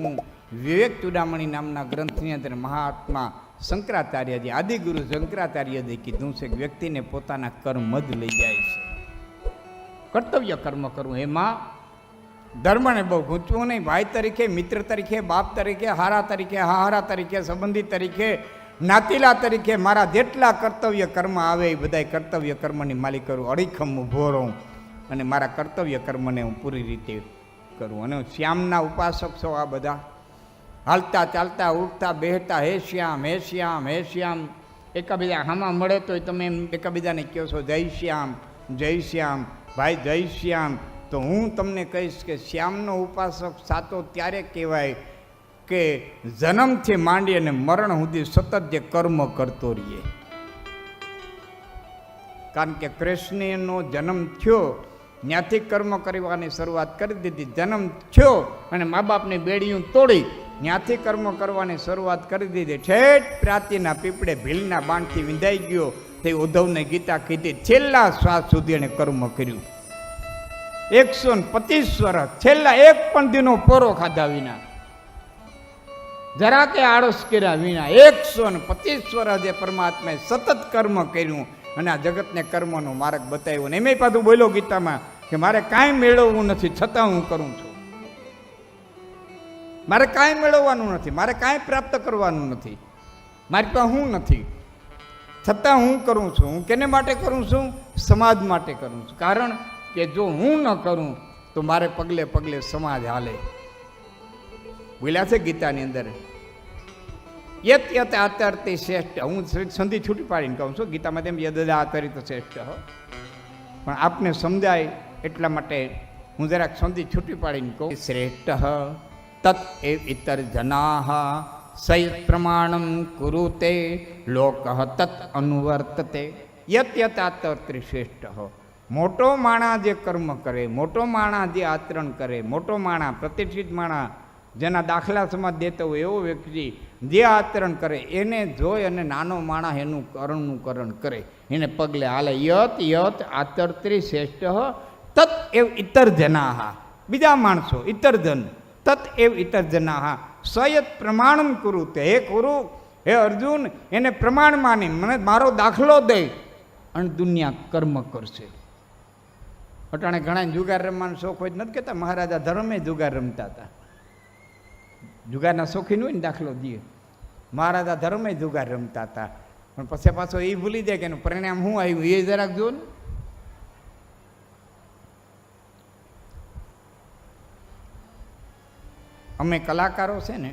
એવું વિવેક ચૂડામણી નામના ગ્રંથની અંદર મહાત્મા શંકરાચાર્યજી, આદિગુરુ શંકરાચાર્યજી કીધું છે કે વ્યક્તિને પોતાના કર્મ જ લઈ જાય છે. કર્તવ્ય કર્મ કરવું એમાં ધર્મને બહુ ગૂંચવું નહીં. ભાઈ તરીકે, મિત્ર તરીકે, બાપ તરીકે, હારા તરીકે હારા તરીકે, સંબંધી તરીકે, નાતીલા તરીકે મારા જેટલા કર્તવ્ય કર્મ આવે એ બધા કર્તવ્ય કર્મની માલિક કરું. અડીખમ ઊભો રહું અને મારા કર્તવ્ય કર્મને હું પૂરી રીતે કરું અને શ્યામના ઉપાસક છો આ બધા. હાલતા ચાલતા, ઉઠતા, બેહતા, હે શ્યામ હે શ્યામ હે શ્યામ. એકાબીજા હામાં મળે તોય તમે એમ એકાબીજાને કહો છો, જય શ્યામ જય શ્યામ, ભાઈ જય શ્યામ. તો હું તમને કહીશ કે શ્યામનો ઉપાસક સાચો ત્યારે કહેવાય કે જન્મથી માંડી અને મરણ સુધી સતત જે કર્મ કરતો રહીએ. કારણ કે કૃષ્ણનો જન્મ થયો ત્યાંથી કર્મ કરવાની શરૂઆત કરી દીધી. જન્મ થયો અને મા બાપની બેડીયું તોડી ત્યાંથી કર્મ કરવાની શરૂઆત કરી દીધી. ઠેઠ પ્રાચીના પીપળે ભીલના બાણથી વિંધાઈ ગયો. તે ઉદ્ધવને ગીતા કીધી, છેલ્લા શ્વાસ સુધી એણે કર્મ કર્યું. એકસો ને પચીસ વર્ષ, છેલ્લા એક પણ દિનો પોરો ખાધા વિના. જરા કે આળસ કર્યા વિના એકસો ને પચીસ વર્ષ જે પરમાત્માએ સતત કર્મ કર્યું અને આ જગતને કર્મનો માર્ગ બતાવ્યો. ને એમ પાછું બોલ્યો ગીતામાં કે મારે કાંઈ મેળવવું નથી, છતાં હું કરું છું. મારે કાંઈ મેળવવાનું નથી, મારે કાંઈ પ્રાપ્ત કરવાનું નથી. મારી પાસે હું નથી. છતાં હું કરું છું. હું કેને માટે કરું છું? સમાજ માટે કરું છું. કારણ કે જો હું ન કરું, તો મારે પગલે પગલે સમાજ હાલે. બોલ્યા છે ગીતાની અંદર. યત યત આતરતી શ્રેષ્ઠ. હું સંધિ છૂટી પાડીને કહું છું. ગીતામાં તેમ યદ આતરિત શ્રેષ્ઠ હો. પણ આપને સમજાય એટલા માટે હું જરાક સંધિ છૂટી પાડીને કહું, શ્રેષ્ઠ તત એ ઇતર જનાહ સય પ્રમાણમ કુરુતે, લોક તત અનુવર્તતે. યત યત આતર્ત્રી શ્રેષ્ઠ. મોટો માણા જે કર્મ કરે, મોટો માણા જે આચરણ કરે, મોટો માણા પ્રતિષ્ઠિત માણા જેના દાખલા સમાજ દેતો હોય એવો વ્યક્તિ જે આચરણ કરે, એને જોઈ અને નાનો માણસ એનું કરણનું કરણ કરે. એને પગલે હાલે, યત યત આતર્ત્રી શ્રેષ્ઠ તત એવ ઇતર જનાહા બીજા માણસો ઇતર જન તત એવ ઇતર જનાહા સયત પ્રમાણમ કરું તે. હે કુરુ, હે અર્જુન, એને પ્રમાણ માની. મને મારો દાખલો દે. અને દુનિયા કર્મ કરશે. અટાણે ઘણા જુગાર રમવાનો શોખ હોય નથી કહેતા. મહારાજા ધર્મે જુગાર રમતા હતા. જુગારના શોખીન હોય ને દાખલો દે. મહારાજા ધર્મે જુગાર રમતા હતા. પણ પછી પાછો એ ભૂલી જાય કે એનું પરિણામ શું આવ્યું? એ જરાક જુઓ ને. અમે કલાકારો છે ને,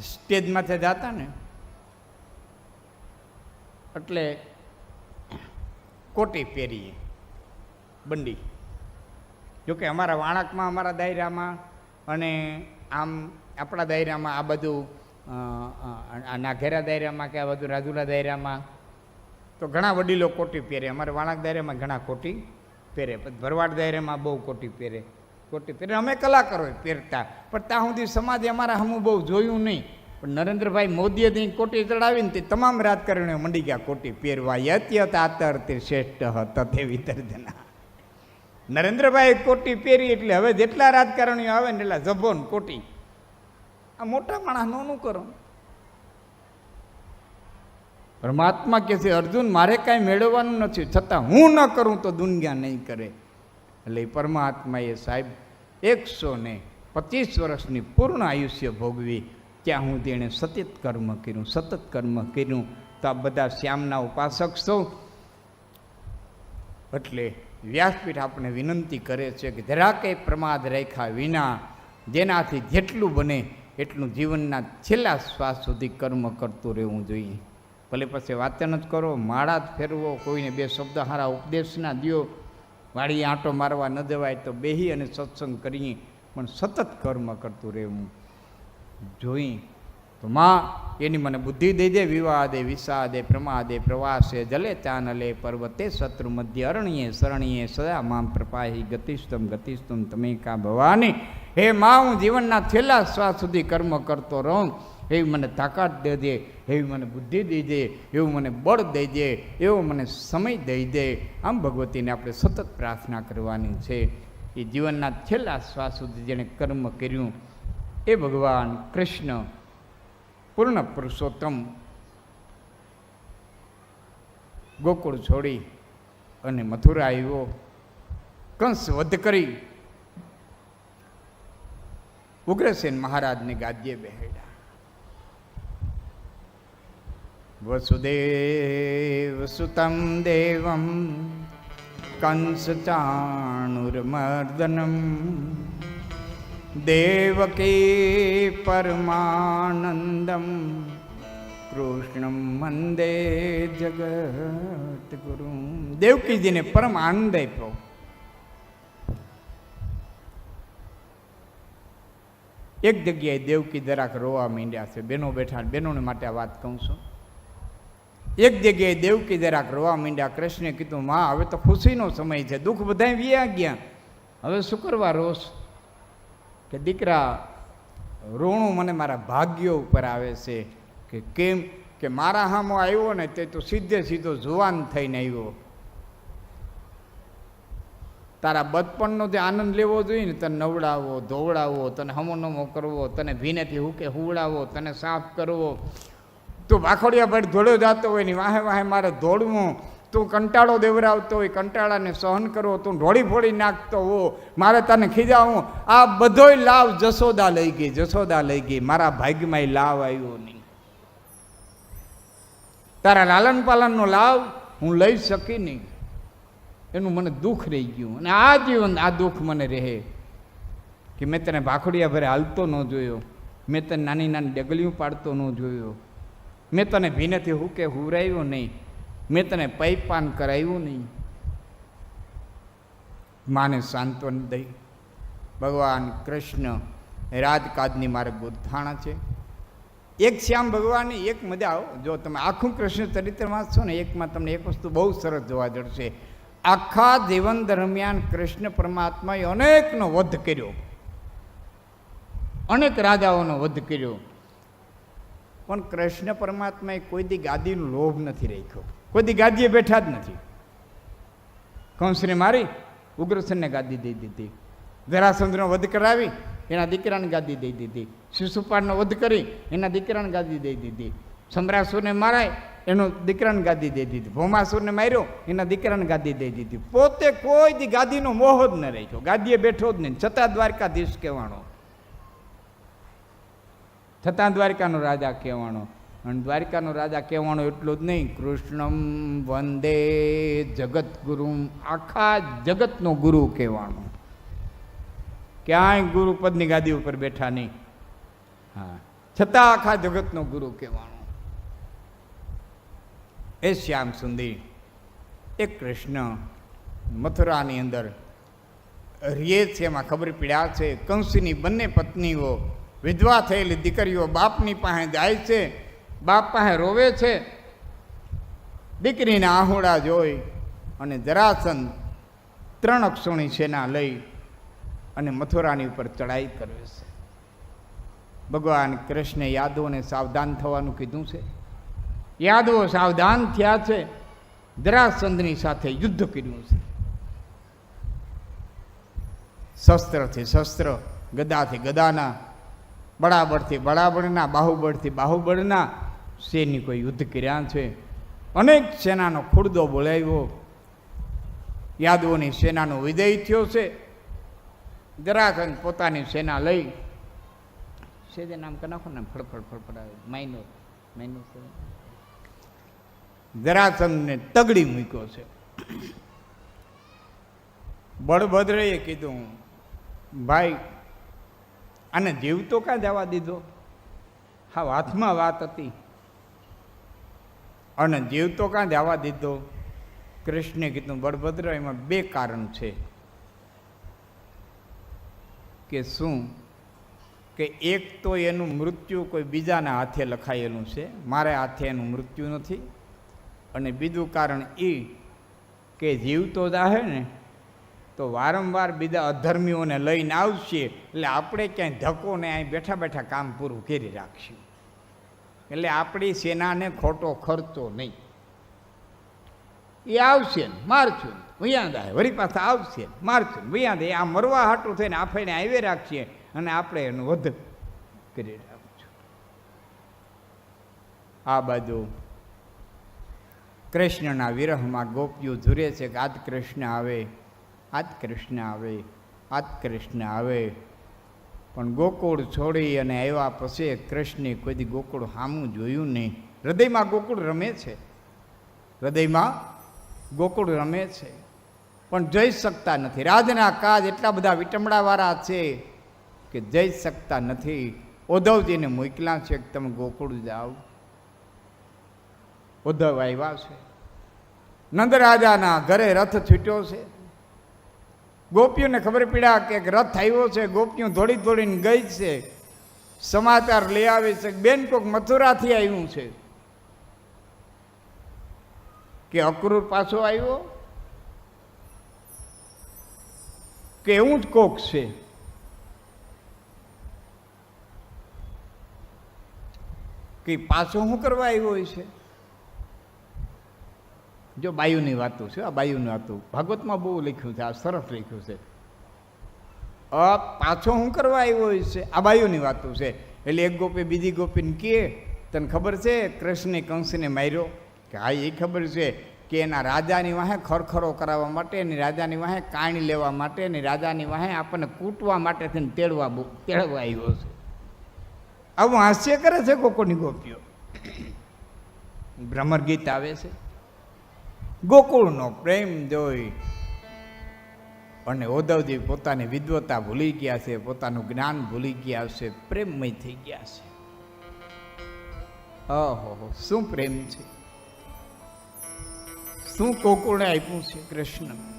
સ્ટેજમાંથી જતા ને, એટલે કોટી પહેરીએ, બંડી. જોકે અમારા વાણકમાં, અમારા દાયરામાં અને આમ આપણા દાયરામાં આ બધું આ નાઘેરા દાયરામાં કે આ બધું રાજુલા દાયરામાં, તો ઘણા વડીલો કોટી પહેરે. અમારે વાણક દાયરામાં ઘણા કોટી પહેરે. ભરવાડ દાયરામાં બહુ કોટી પહેરે. કોટી પહેરે. અમે કલાકારો પહેરતા. પણ ત્યાં સુધી સમાજે અમારા હમું બહુ જોયું નહીં. પણ નરેન્દ્રભાઈ મોદીએ ત્યાં કોટી ચડાવીને તે તમામ રાજકારણીઓ મંડી ગયા કોટી પહેરવા. યત યત આતર તે શ્રેષ્ઠ તથે વિતર્જના નરેન્દ્રભાઈ કોટી પહેરી એટલે હવે જેટલા રાજકારણીઓ આવે ને એટલા જભો ને કોટી. આ મોટા માણસ નોનું કરો. પરમાત્મા કહે છે, અર્જુન, મારે કાંઈ મેળવવાનું નથી. છતાં હું ન કરું તો દુનિયા નહીં કરે. એટલે એ પરમાત્માએ સાહેબ એકસો ને પચીસ વર્ષની પૂર્ણ આયુષ્ય ભોગવી, ત્યાં હું તેણે સતત કર્મ કર્યું, સતત કર્મ કર્યું. તો આ બધા શ્યામના ઉપાસક સૌ એટલે વ્યાસપીઠ આપણે વિનંતી કરે છે કે જરાકે પ્રમાદ રેખા વિના જેનાથી જેટલું બને એટલું જીવનના છેલ્લા શ્વાસ સુધી કર્મ કરતું રહેવું જોઈએ. ભલે પછી વાચન જ કરો, માળા જ ફેરવો, કોઈને બે શબ્દ હારા ઉપદેશના દ્યો વાળી આંટો મારવા ન જવાય તો બેહી અને સત્સંગ કરીએ, પણ સતત કર્મ કરતું રહેવું. જોઈ તો માં એની મને બુદ્ધિ દઈ દે, વિવાદે, વિષાદે, પ્રમાદે, પ્રવાસે, જલે ચાનલે પર્વતે, શત્રુ મધ્ય અરણ્યે શરણીએ સદા મામ પ્રપાહી ગતિસ્તમ ગતિસ્તમ તમે કા ભવાની. હે માં, હું જીવનના છેલ્લા શ્વાસ સુધી કર્મ કરતો રહું. એવી મને તાકાત દઈ દે એવી મને બુદ્ધિ દઈ દે એવું મને બળ દઈ દે એવો મને સમય દઈ દે આમ ભગવતીને આપણે સતત પ્રાર્થના કરવાની છે. એ જીવનના છેલ્લા શ્વાસ સુધી જેણે કર્મ કર્યું, એ ભગવાન કૃષ્ણ પૂર્ણ પુરુષોત્તમ ગોકુળ છોડી અને મથુરા આવ્યો, કંસ વધ કરી, ઉગ્રસેન મહારાજને ગાદ્યે બેહેડા વસુદેવ સુતમ દેવમ કંસ ચાણુર્મર્દનમ દેવકી પરમાનંદમ કૃષ્ણમ મંદે જગત ગુરુ દેવકીજીને પરમ આનંદ આપ્યો એક જગ્યાએ દેવકી જરાક રોવા માંડ્યા છે. બેનો બેઠા, બેનોને માટે આ વાત કહું છું. એક જગ્યાએ દેવકી જરાક રોવા માંડ્યા, કૃષ્ણે કીધું, માં, હવે તો ખુશીનો સમય છે, દુઃખ બધા વ્યા ગયા. હવે શું કરવા રોષ કે દીકરા, રોણું મને મારા ભાગ્યો ઉપર આવે છે કે કેમ કે મારા હામો આવ્યો ને તે તો સીધે સીધો જુવાન થઈને આવ્યો. તારા બચપણનો જે આનંદ લેવો જોઈએ ને, તને નવડાવો, ધોવડાવો, તને હમો નમો કરવો, તને ભીનેથી હુકે હુવડાવો, તને સાફ કરવો તું ભાખોડિયા ભાઈ ધોળો જતો હોય ને વાહે વાહે મારે દોડવું તું કંટાળો દેવરાવતો હોય, કંટાળાને સહન કરવો તું ઢોળી ફોડી નાખતો હો. મારે તને ખીજાવું. આ બધોય લાવ જશોદા લઈ ગઈ, જશોદા લઈ ગઈ. મારા ભાગ્યમાં લાવ આવ્યો નહીં. તારા લાલન પાલનનો લાવ હું લઈ શકી નહીં. એનું મને દુઃખ રહી ગયું. અને આ જીવન, આ દુઃખ મને રહે કે મેં તને ભાખોડિયા ભરે હાલતો ન જોયો. મેં તને નાની નાની ડગલીઓ પાડતો ન જોયો. મેં તને ભીનેથી હુકે હુરાવ્યું નહીં. મેં તને પૈપાન કરાવ્યું નહીં. માને સાંત્વન દઈ. ભગવાન કૃષ્ણ રાજકાજની મારે ગોથાણા છે. એક શ્યામ ભગવાનની એક મજા આવો. જો તમે આખું કૃષ્ણ ચરિત્ર વાંચશો ને, એકમાં તમને એક વસ્તુ બહુ સરસ જોવા જડશે. આખા જીવન દરમિયાન કૃષ્ણ પરમાત્માએ અનેકનો વધ કર્યો. અનેક રાજાઓનો વધ કર્યો. પણ કૃષ્ણ પરમાત્માએ કોઈ દી ગાદીનો લોભ નથી રાખ્યો. કોઈ દી ગાદીએ બેઠા જ નથી. કંસને મારી, ઉગ્રસેનને ગાદી દઈ દીધી. જરાસંદ્રનો વધ કરાવી, એના દીકરાને ગાદી દઈ દીધી. શિશુપાળનો વધ કરી, એના દીકરાને ગાદી દઈ દીધી. સમરાસુરને મારાય, એનો દીકરાને ગાદી દઈ દીધી. ભૌમાસુરને માર્યો, એના દીકરાને ગાદી દઈ દીધી. પોતે કોઈ દી ગાદીનો મોહ જ ન રાખ્યો. ગાદીએ બેઠો જ નહીં. છતાં દ્વારકાધીશ કહેવાનો. છતાં દ્વારિકાનો રાજા કહેવાનો. અને દ્વારિકાનો રાજા કહેવાનો એટલો જ નહીં, કૃષ્ણમ વંદે જગત ગુરુ આખા જગતનો ગુરુ કહેવાનો. ક્યાંય ગુરુપદની ગાદી ઉપર બેઠા નહીં. હા. છતાં આખા જગતનો ગુરુ કહેવાનો. એ શ્યામ સુંદી, એ કૃષ્ણ મથુરાની અંદર રીએ છે, એમાં ખબર પીડ્યા છે, કંસની બંને પત્નીઓ વિધવા થયેલી દીકરીઓ બાપની પાસે જાય છે, બાપ પાસે રોવે છે. દીકરીના આહુડા જોઈ અને જરાસંદ ત્રણ અક્ષોણી સેના લઈ અને મથુરાની ઉપર ચડાઈ કરે છે. ભગવાન કૃષ્ણે યાદવોને સાવધાન થવાનું કીધું છે. યાદવો સાવધાન થયા છે જરાસંદની સાથે યુદ્ધ કર્યું છે. શસ્ત્રથી શસ્ત્ર, ગદાથી ગદાના બળાબળથી, બળાબળના, બાહુબળથી, બાહુબળના સૈનિકો યુદ્ધ કર્યા છે? અનેક સેનાનો ખુરદો બોલાવ્યો. યાદવોની સેનાનો વિદય થયો છે. જરાસંદ પોતાની સેના લઈ સેજે નામ કે નાખો ને ફળફળ ફળફળ આવે. માઇનો માઇનો જરાસંદને તગડી મૂક્યો છે. બળભદ્રએ કીધું, ભાઈ આને જીવતો ક્યાં જવા દીધો? હા હાથમાં વાત હતી. અને જીવતો ક્યાં જવા દીધો? કૃષ્ણે કીધું, બળભદ્ર, એમાં બે કારણ છે. કે શું? કે એક તો એનું મૃત્યુ કોઈ બીજાના હાથે લખાયેલું છે. મારે હાથે એનું મૃત્યુ નથી. અને બીજું કારણ એ કે જીવતો જાહે ને તો વારંવાર બીજા અધર્મીઓને લઈને આવશે. એટલે આપણે ક્યાંય ધક્કો ને અહીં બેઠા બેઠા કામ પૂરું કરી રાખશું. એટલે આપણી સેનાને ખોટો ખર્ચો નહીં. એ આવશે ને, મારશું વૈયા દાય વળી પાછા આવશે ને, મારશું વૈયા દે આ મરવા હાટું થઈને આપણે આવી રાખીએ અને આપણે એનું વધ કરી રાખશું. આ બાજુ કૃષ્ણના વિરહમાં ગોપીઓ ઝૂરે છે કે આજ કૃષ્ણ આવે. આજ કૃષ્ણ આવે, આજ કૃષ્ણ આવે. પણ ગોકુળ છોડી અને આવ્યા પછી કૃષ્ણે કોઈ દી ગોકુળ સામું જોયું નહીં. હૃદયમાં ગોકુળ રમે છે. હૃદયમાં ગોકુળ રમે છે. પણ જઈ શકતા નથી. રાજના કાજ એટલા બધા વિટમડાવાળા છે કે જઈ શકતા નથી. ઉદ્ધવજીને મોકલ્યા છે કે તમે ગોકુળ જાઓ. ઉદ્ધવ આવ્યા છે. નંદરાજાના ઘરે રથ છૂટ્યો છે. ગોપીઓને ખબર પડ્યા કે રથ આવ્યો છે, ગોપીઓ દોડી દોડીને ગઈ છે. સમાચાર લઈ આવે છે બેન કોક મથુરાથી આવ્યું છે. કે અક્રૂર પાછો આવ્યો? કે એવું જ કોક છે? કે પાછો શું કરવા આવ્યો છે? જો બાયુની વાતો છે, આ બાયુની વાતો ભાગવતમાં બહુ લખ્યું છે, આ સરસ લખ્યું છે. અ, પાછો શું કરવા આવ્યો છે, આ બાયુની વાતો છે. એટલે એક ગોપી બીજી ગોપીને કહે તને ખબર છે કૃષ્ણે કંસને માર્યો? કે, હા, એ ખબર છે કે એના રાજાની વાહે ખરખરો કરાવવા માટે એની રાજાની વાહે કાણી લેવા માટે એની રાજાની વાહે આપણને કૂટવા માટે થઈને તેડવા તેડવા આવ્યો છે. આવું હાસ્ય કરે છે કોકોની ગોપીઓ? ભ્રમર ગીત આવે છે. ગોકુળનો પ્રેમ જોઈ. અને ઉદ્ધવજી પોતાની વિદ્વતા ભૂલી ગયા છે, પોતાનું જ્ઞાન ભૂલી ગયા છે, પ્રેમમય થઈ ગયા છે. ઓહો, શું પ્રેમ છે? શું ગોકુળને આપ્યું છે કૃષ્ણ?